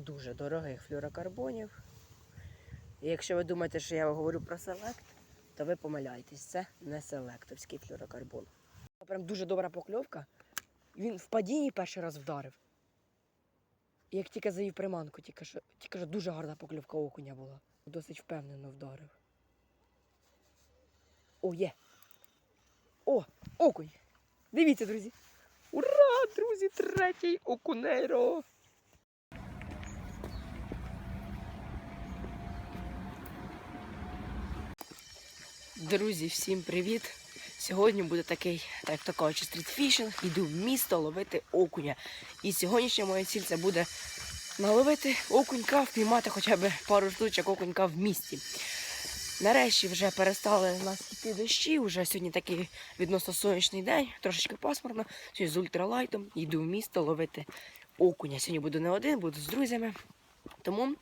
дуже дорогих флюрокарбонів. І якщо ви думаєте, що я говорю про селект, то ви помиляєтесь. Це не селектовський флюрокарбон. Прям дуже добра покльовка. Він в падінні перший раз вдарив. І як тільки завів приманку, тільки що, тільки що дуже гарна покльовка окуня була. Досить впевнено вдарив. О, є. О, окунь. Дивіться, друзі. Ура, друзі, третій окунейро. Друзі, всім привіт! Сьогодні буде такий, так то кажуть, стрітфішинг. Йду в місто ловити окуня. І сьогоднішня моя ціль це буде наловити окунька, впіймати хоча б пару штучок окунька в місті. Нарешті вже перестали нас йти дощі. Вже сьогодні такий відносно сонячний день, трошечки пасмурно. Сьогодні з ультралайтом йду в місто ловити окуня. Сьогодні буду не один, буду з друзями. Тому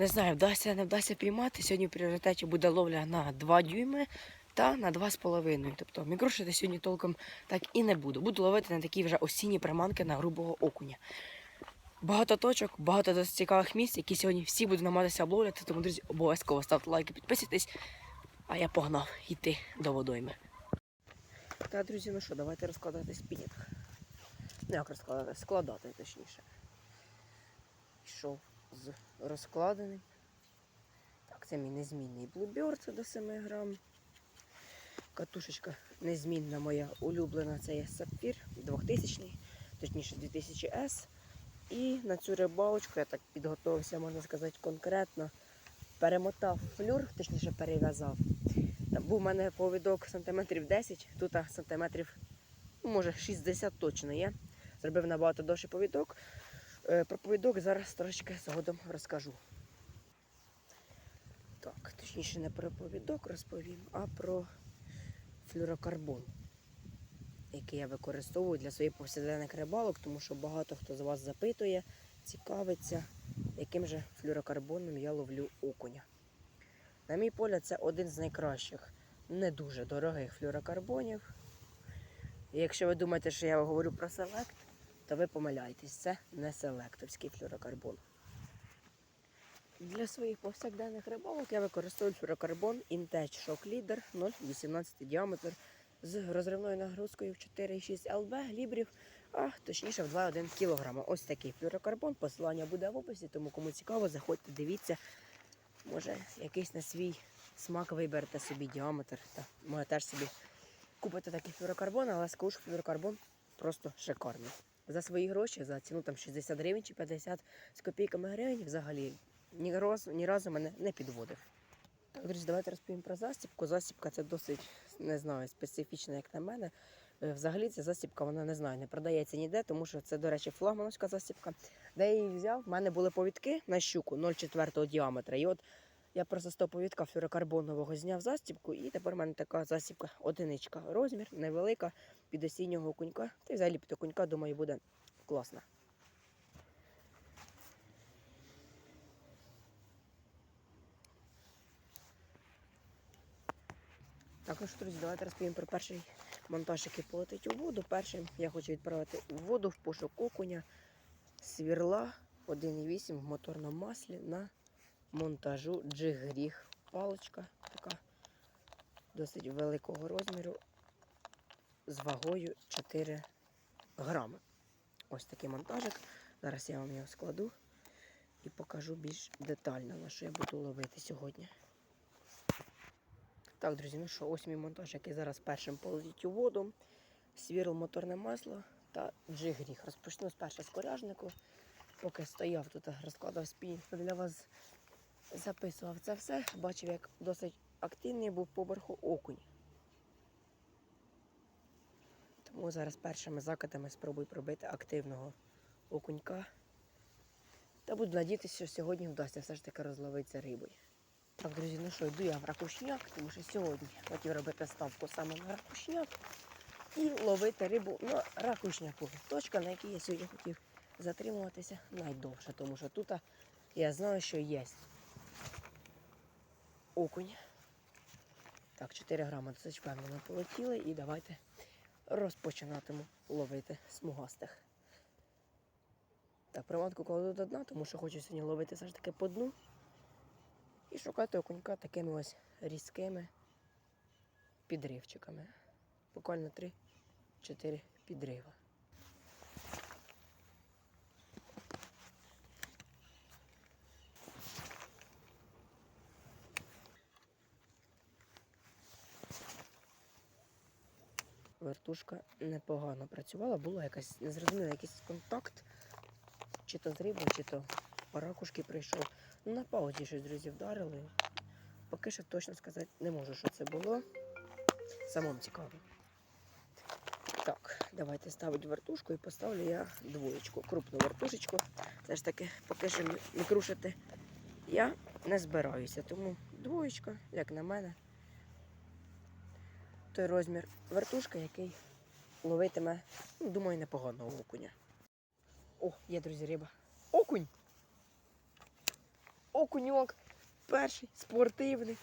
не знаю, вдасться, не вдасться піймати. Сьогодні в пріоритеті буде ловля на 2 дюйми та на 2,5. Тобто мікрошити сьогодні толком так і не буду. Буду ловити на такі вже осінні приманки на грубого окуня. Багато точок, багато досить цікавих місць, які сьогодні всі будуть намагатися обловляти. Тому, друзі, обов'язково ставте лайки, підписуйтесь. А я погнав йти до водойми. Так, друзі, ну що, давайте розкладати спінінг. Ну, як розкладати? Складати, точніше. Йшов з розкладеним. Так, це мій незмінний Bluebird до 7 грам. Катушечка незмінна моя улюблена, це є сапфір 2000, точніше 2000S. І на цю рибалочку я так підготувався, можна сказати, конкретно. Перемотав флюр, точніше перев'язав. Був у мене повідок сантиметрів 10, тут сантиметрів, ну, може 60 точно є. Зробив набагато довший повідок. Е, Про повідок зараз трошки згодом розкажу. Так, точніше не про повідок розповім, а про флюрокарбон, який я використовую для своїх повсякденних рибалок, тому що багато хто з вас запитує, цікавиться, яким же флюрокарбоном я ловлю окуня. На мій погляд, це один з найкращих, не дуже дорогих флюрокарбонів. І якщо ви думаєте, що я говорю про селект, то ви помиляєтесь, це не селектовський флюрокарбон. Для своїх повсякденних рибалок я використовую флюрокарбон Intech Shock Leader 0,18 діаметр з розривною нагрузкою в 4,6 ЛБ лібрів, а точніше в 2,1 кг. Ось такий флюрокарбон. Посилання буде в описі, тому кому цікаво, заходьте, дивіться. Може, якийсь на свій смак виберете собі діаметр. Та може теж собі купити такий флюрокарбон, але що флюрокарбон просто шикарний. За свої гроші, за ціну там 60 гривень чи 50 з копійками гривень взагалі ні разу, ні разу мене не підводив. Друзі, давайте розповім про застібку. Застібка це досить, не знаю, специфічна, як на мене. Е, Взагалі ця застібка, вона не знаю, не продається ніде, тому що це, до речі, флагмановська застібка. Де я її взяв, в мене були повідки на щуку 0,4 діаметра. І от я просто з того повідка флюрокарбонового зняв застібку, і тепер в мене така застібка одиничка. Розмір невелика під осіннього окунька. Та й взагалі під окунька, думаю, буде класно. Також, друзі, давайте розповім про перший монтаж, який полетить у воду. Першим я хочу відправити у воду в пошук окуня свірла 1,8 в моторному маслі на монтажу джигріг. Паличка така досить великого розміру з вагою 4 грами. Ось такий монтажик. Зараз я вам його складу і покажу більш детально, на що я буду ловити сьогодні. Так, друзі, ну що, ось мій монтаж, який зараз першим полетить у воду. Свірло моторне масло та джигріг. Розпочну з першого скоряжнику. Поки стояв тут, розкладав спінінг, для вас записував це все. Бачив, як досить активний був поверху окунь. Тому зараз першими закатами спробую пробити активного окунька. Та буду надіятися, що сьогодні вдасться все ж таки розловитися рибою. Так, друзі, ну що, йду я в ракушняк, тому що сьогодні хотів робити ставку саме на ракушняк і ловити рибу на ракушняку. Точка, на якій я сьогодні хотів затримуватися найдовше, тому що тут я знаю, що є окунь. Так, 4 грами досить впевнено полетіли і давайте розпочинатиму ловити смугастих. Так, приманку кладу до дна, тому що хочу сьогодні ловити все ж таки по дну. І шукати окунька такими ось різкими підривчиками. Буквально 3-4 підрива. Вертушка непогано працювала, була якась незрозуміла, якийсь контакт, чи то з рибою, чи то ракушки прийшов. Ну, на паузі щось друзі вдарили. Поки що точно сказати не можу, що це було. Самому цікаво. Так, давайте ставити вертушку і поставлю я двоєчку, крупну вертушечку. Все ж таки, поки що не крушити я не збираюся. Тому двоєчка, як на мене, той розмір вертушка, який ловитиме, ну, думаю, непоганого окуня. О, є, друзі, риба. Окунь! Окуньок. Перший спортивний.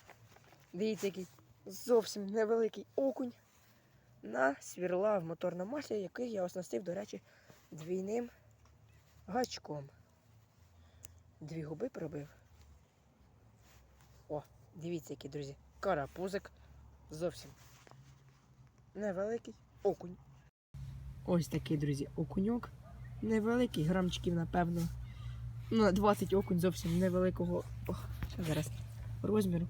Дивіться, який зовсім невеликий окунь на свірла в моторному маслі, який я оснастив, до речі, двійним гачком. Дві губи пробив. О, дивіться, який, друзі, карапузик. Зовсім невеликий окунь. Ось такий, друзі, окуньок. Невеликий, грамчиків, напевно. Ну, 20 окунь зовсім невеликого ох, зараз розміру.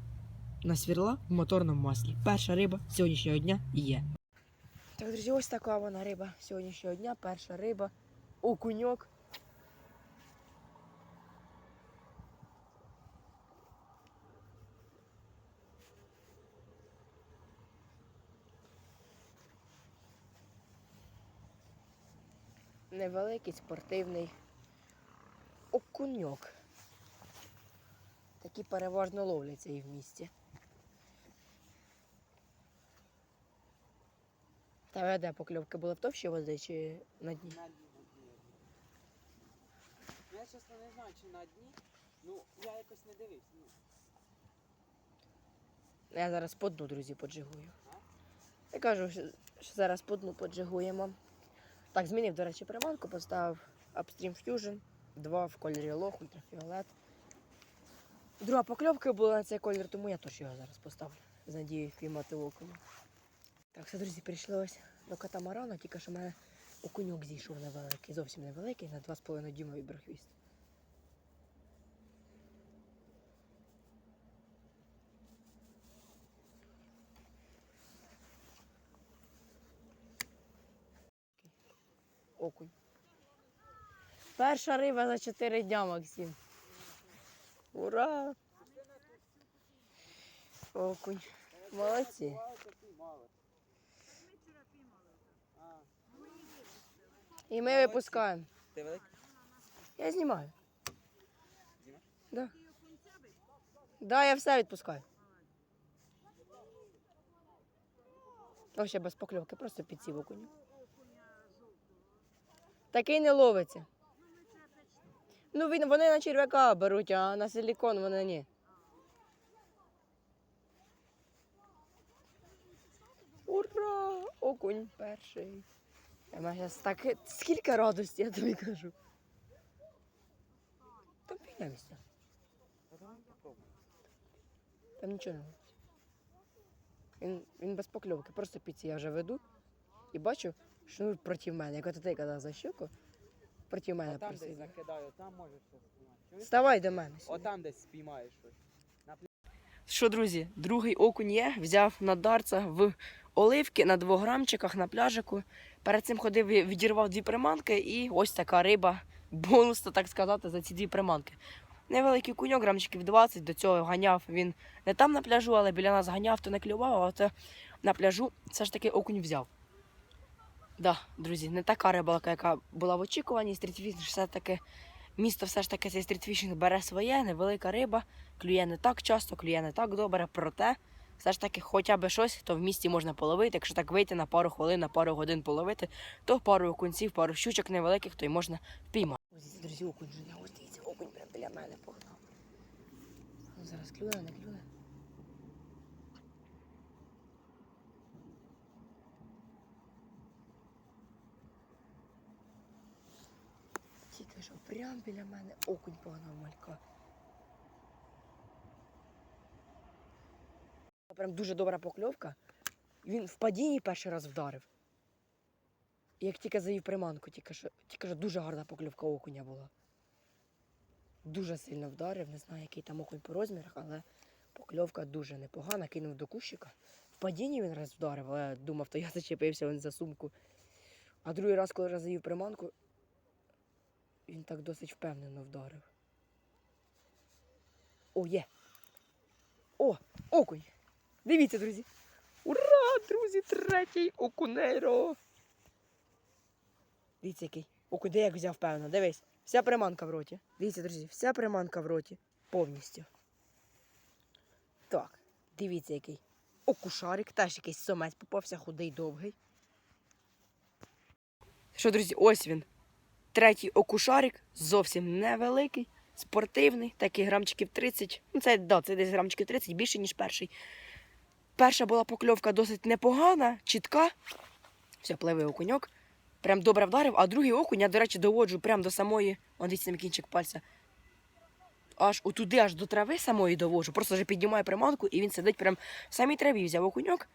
На свірла в моторному маслі. Перша риба сьогоднішнього дня є. Так, друзі, ось така вона риба сьогоднішнього дня. Перша риба. Окуньок. Невеликий спортивний окуньок. Такі переважно ловляться і в місті. Та де покльовки були в товщі води чи на дні? На дні, Я чесно не знаю, чи на дні. Ну, я якось не дивився. Ну, Я зараз по дну, друзі, поджигую. А? Я кажу, що зараз по дну поджигуємо. Так, змінив, до речі, приманку, поставив Upstream Fusion, два в кольорі лох, ультрафіолет. Друга покльовка була на цей колір, тому я теж його зараз поставлю. З надією впіймати окуня. Так, все, друзі, прийшли ось до катамарана, тільки що в мене окуньок зійшов невеликий, зовсім невеликий, на 2,5 дюйма віброхвіст. Окунь. Перша риба за 4 дня, Максим. Ура! Окунь. Молодці. І ми випускаємо. ти великий? Я знімаю. Знімаєш? Да. Да, я все відпускаю. Ще без покльовки, просто підсів окуню. Такий не ловиться. Ну, він, вони на черв'яка беруть, а на силікон вони ні. Ура! Окунь перший. Я маю так, скільки радості, я тобі кажу. Там давай попробуй. Там нічого не робить. Він, він без покльовки, просто піці я вже веду і бачу, що ну, проти мене. Як от ти казав за щуку, проти мене А там десь закидаю, там можеш щось спіймати. Чуєш? Вставай до мене. О, там десь спіймаєш щось. Що, друзі, другий окунь є, взяв на дарца в оливки на двох грамчиках на пляжику. Перед цим ходив, відірвав дві приманки, і ось така риба, бонусна, так сказати, за ці дві приманки. Невеликий куньок, грамчиків 20, до цього ганяв він не там на пляжу, але біля нас ганяв, то не клював, а от на пляжу все ж таки окунь взяв. Да, друзі, не така рибалка, яка була в очікуванні. Стрітфішинг все-таки місто все ж таки цей стрітфішинг бере своє, невелика риба, клює не так часто, клює не так добре, проте все ж таки хоча б щось, то в місті можна половити. Якщо так вийти на пару хвилин, на пару годин половити, то пару окунців, пару щучок невеликих, то й можна впіймати. Ось, друзі, окунь жене, ось дивіться, окунь прямо біля мене погнав. Зараз клюне, не клюне. Тільки що прям біля мене окунь погнав малька. Прям дуже добра покльовка. Він в падінні перший раз вдарив. Як тільки завів приманку, тільки що, тільки що дуже гарна покльовка окуня була. Дуже сильно вдарив, не знаю, який там окунь по розмірах, але покльовка дуже непогана, кинув до кущика. В падінні він раз вдарив, але думав, то я зачепився він за сумку. А другий раз, коли завів приманку, він так досить впевнено вдарив. О, є! О, окунь! Дивіться, друзі! Ура, друзі, третій окунейро! Дивіться, який. Окунь, де як взяв певно, дивись. Вся приманка в роті. Дивіться, друзі, вся приманка в роті. Повністю. Так, дивіться, який. Окушарик, теж якийсь сомець попався, худий, довгий. Що, друзі, ось він. Третій окушарик, зовсім невеликий, спортивний, такий грамчиків 30. Ну, це, да, це десь грамчиків 30, більше, ніж перший. Перша була покльовка досить непогана, чітка. Все, пливе окуньок. Прям добре вдарив, а другий окунь, я, до речі, доводжу прямо до самої, он дивіться на кінчик пальця. Аж отуди, аж до трави самої довожу. Просто вже піднімаю приманку і він сидить прям в самій траві. Взяв окуньок.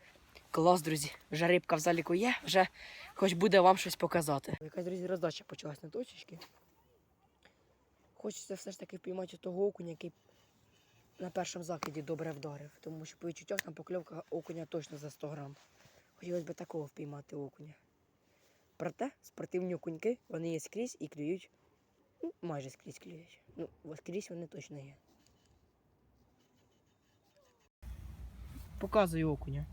Клас, друзі. Вже рибка в заліку є, вже хоч буде вам щось показати. Якась, друзі, роздача почалась на точечки. Хочеться все ж таки впіймати того окуня, який на першому закиді добре вдарив. Тому що по відчуттях там покльовка окуня точно за 100 грам. Хотілося б такого впіймати окуня. Проте спортивні окуньки, вони є скрізь і клюють. Ну, майже скрізь клюють. Ну, скрізь вони точно є. Показую окуня.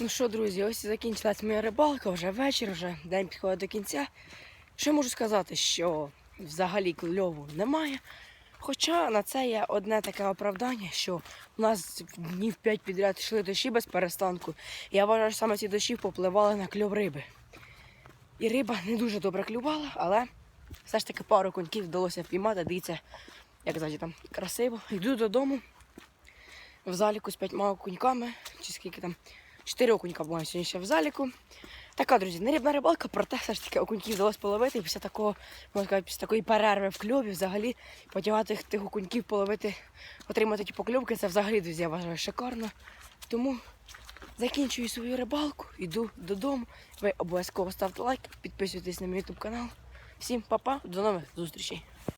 Ну що, друзі, ось і закінчилась моя рибалка, вже вечір, вже день підходить до кінця. Що можу сказати, що взагалі кльову немає. Хоча на це є одне таке оправдання, що у нас днів 5 підряд йшли дощі без перестанку. Я вважаю, що саме ці дощі попливали на кльов риби. І риба не дуже добре клювала, але все ж таки пару коньків вдалося впіймати. Дивіться, як завжди там красиво. Йду додому в заліку з п'ятьма окуньками, чи скільки там, чотири окунька буває сьогодні ще в заліку. Така, друзі, не рибна рибалка, проте все ж таки окуньків вдалося половити. І після такого, можна сказати, після такої перерви в кльові взагалі потягати тих окуньків половити, отримати ті покльовки, це взагалі, друзі, я вважаю, шикарно. Тому закінчую свою рибалку, йду додому. Ви обов'язково ставте лайк, підписуйтесь на мій ютуб канал. Всім па-па, до нових зустрічей.